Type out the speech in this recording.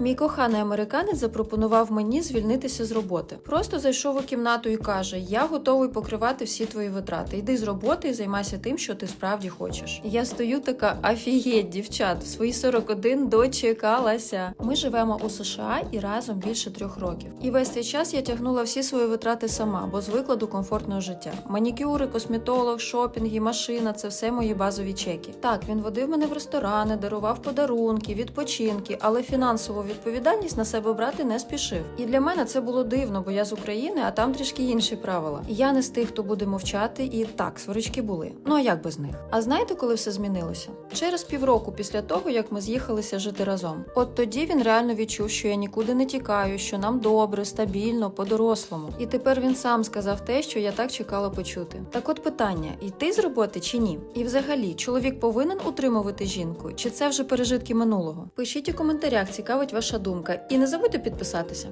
Мій коханий американець запропонував мені звільнитися з роботи. Просто зайшов у кімнату і каже: Я готовий покривати всі твої витрати. Йди з роботи і займайся тим, що ти справді хочеш. Я стою така афігеть, дівчат, в свої 41 дочекалася. Ми живемо у США і разом більше трьох років. І весь цей час я тягнула всі свої витрати сама, бо звикла до комфортного життя. Манікюри, косметолог, шопінги, машина це все мої базові чеки. Так, він водив мене в ресторани, дарував подарунки, відпочинки, але фінансову відповідальність на себе брати не спішив. І для мене це було дивно, бо я з України, а там трішки інші правила. Я не з тих, хто буде мовчати, і так, сварочки були. Ну а як без них? А знаєте, коли все змінилося? Через півроку після того, як ми з'їхалися жити разом. От тоді він реально відчув, що я нікуди не тікаю, що нам добре, стабільно, по-дорослому. І тепер він сам сказав те, що я так чекала почути. Так от питання: йти з роботи чи ні? І взагалі, чоловік повинен утримувати жінку, чи це вже пережитки минулого? Пишіть у коментарях, цікавить ваша думка, і не забудьте підписатися.